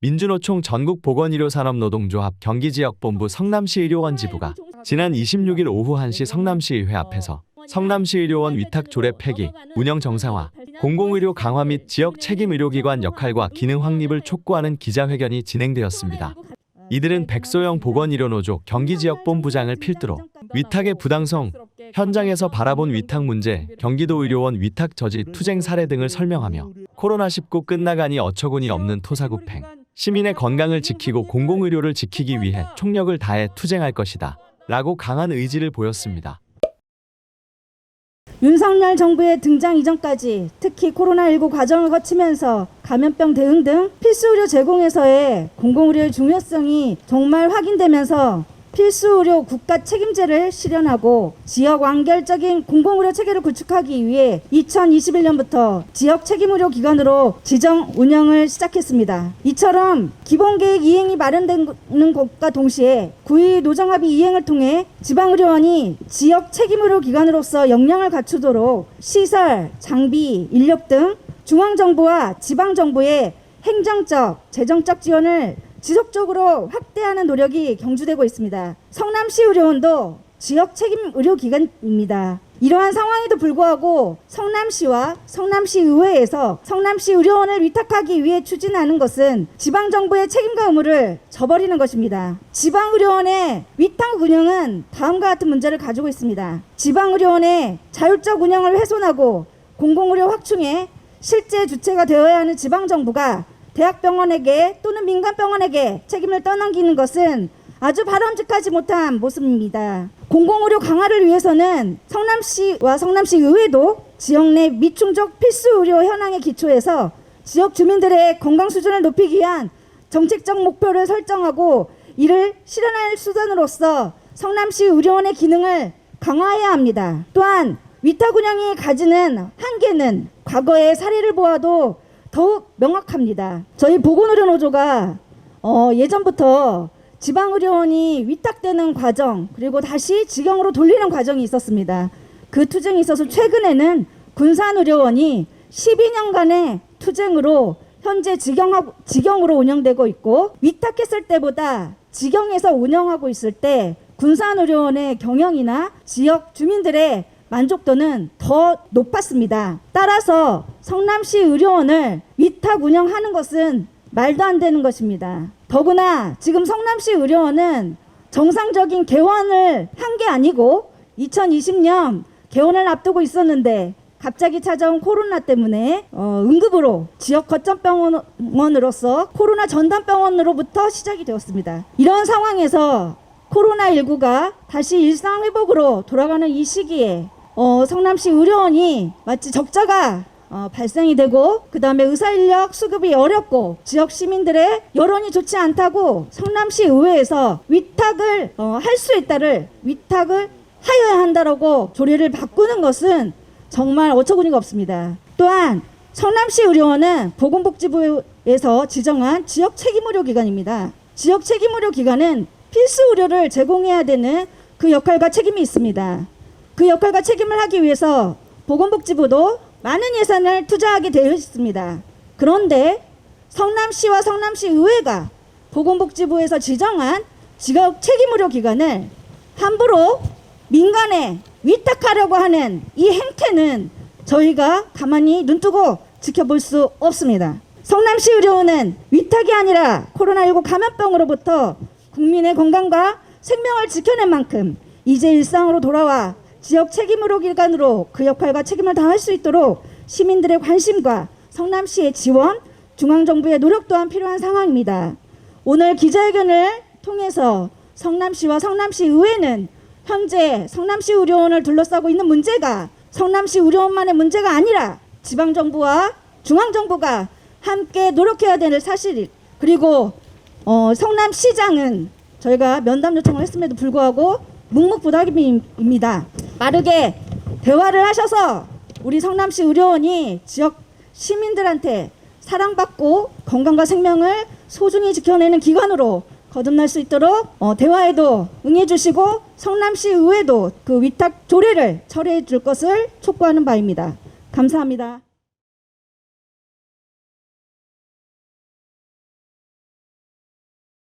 민주노총 전국보건의료산업노동조합 경기지역본부 성남시의료원 지부가 지난 26일 오후 1시 성남시의회 앞에서 성남시의료원 위탁 조례 폐기, 운영 정상화, 공공의료 강화 및 지역 책임 의료기관 역할과 기능 확립을 촉구하는 기자회견이 진행되었습니다. 이들은 백소영 보건의료노조 경기지역본부장을 필두로 위탁의 부당성, 현장에서 바라본 위탁 문제, 경기도 의료원 위탁 저지 투쟁 사례 등을 설명하며 코로나19 끝나가니 어처구니 없는 토사구팽, 시민의 건강을 지키고 공공의료를 지키기 위해 총력을 다해 투쟁할 것이다. 라고 강한 의지를 보였습니다. 윤석열 정부의 등장 이전까지 특히 코로나19 과정을 거치면서 감염병 대응 등 필수 의료 제공에서의 공공의료의 중요성이 정말 확인되면서 필수 의료 국가 책임제를 실현하고 지역 완결적인 공공 의료 체계를 구축하기 위해 2021년부터 지역 책임 의료 기관으로 지정 운영을 시작했습니다. 이처럼 기본 계획 이행이 마련되는 것과 동시에 구의 노정합의 이행을 통해 지방 의료원이 지역 책임 의료 기관으로서 역량을 갖추도록 시설, 장비, 인력 등 중앙 정부와 지방 정부의 행정적, 재정적 지원을 지속적으로 확대하는 노력이 경주되고 있습니다. 성남시 의료원도 지역 책임 의료기관입니다. 이러한 상황에도 불구하고 성남시와 성남시 의회에서 성남시 의료원을 위탁하기 위해 추진하는 것은 지방정부의 책임과 의무를 저버리는 것입니다. 지방의료원의 위탁 운영은 다음과 같은 문제를 가지고 있습니다. 지방의료원의 자율적 운영을 훼손하고 공공의료 확충에 실제 주체가 되어야 하는 지방정부가 대학병원에게 또는 민간병원에게 책임을 떠넘기는 것은 아주 바람직하지 못한 모습입니다. 공공의료 강화를 위해서는 성남시와 성남시 의회도 지역 내 미충족 필수 의료 현황에 기초해서 지역 주민들의 건강 수준을 높이기 위한 정책적 목표를 설정하고 이를 실현할 수단으로서 성남시 의료원의 기능을 강화해야 합니다. 또한 위탁 운영이 가지는 한계는 과거의 사례를 보아도 더욱 명확합니다. 저희 보건의료노조가 어, 예전부터 지방의료원이 위탁되는 과정 그리고 다시 직영으로 돌리는 과정이 있었습니다. 그 투쟁이 있어서 최근에는 군산의료원이 12년간의 투쟁으로 현재 직영하고, 직영으로 운영되고 있고 위탁했을 때보다 직영에서 운영하고 있을 때 군산의료원의 경영이나 지역 주민들의 만족도는 더 높았습니다. 따라서 성남시 의료원을 위탁 운영하는 것은 말도 안 되는 것입니다. 더구나 지금 성남시 의료원은 정상적인 개원을 한 게 아니고 2020년 개원을 앞두고 있었는데 갑자기 찾아온 코로나 때문에 어, 응급으로 지역 거점병원으로서 코로나 전담병원으로부터 시작이 되었습니다. 이런 상황에서 코로나19가 다시 일상 회복으로 돌아가는 이 시기에 어, 성남시 의료원이 마치 적자가 어, 발생이 되고 그 다음에 의사 인력 수급이 어렵고 지역 시민들의 여론이 좋지 않다고 성남시 의회에서 위탁을 어, 할 수 있다를 위탁을 하여야 한다라고 조례를 바꾸는 것은 정말 어처구니가 없습니다. 또한 성남시 의료원은 보건복지부에서 지정한 지역 책임 의료 기관입니다. 지역 책임 의료 기관은 필수 의료를 제공해야 되는 그 역할과 책임이 있습니다. 그 역할과 책임을 하기 위해서 보건복지부도 많은 예산을 투자하게 되어 있습니다. 그런데 성남시와 성남시 의회가 보건복지부에서 지정한 지역 책임의료 기관을 함부로 민간에 위탁하려고 하는 이 행태는 저희가 가만히 눈뜨고 지켜볼 수 없습니다. 성남시 의료원은 위탁이 아니라 코로나19 감염병으로부터 국민의 건강과 생명을 지켜낸 만큼 이제 일상으로 돌아와 지역 책임의료 기관으로 그 역할과 책임을 다할 수 있도록 시민들의 관심과 성남시의 지원, 중앙정부의 노력 또한 필요한 상황입니다. 오늘 기자회견을 통해서 성남시와 성남시 의회는 현재 성남시 의료원을 둘러싸고 있는 문제가 성남시 의료원만의 문제가 아니라 지방정부와 중앙정부가 함께 노력해야 되는 사실 그리고 어, 성남시장은 저희가 면담 요청을 했음에도 불구하고 묵묵부답입니다. 빠르게 대화를 하셔서 우리 성남시 의료원이 지역 시민들한테 사랑받고 건강과 생명을 소중히 지켜내는 기관으로 거듭날 수 있도록 어, 대화에도 응해주시고 성남시 의회도 그 위탁 조례를 처리해 줄 것을 촉구하는 바입니다. 감사합니다.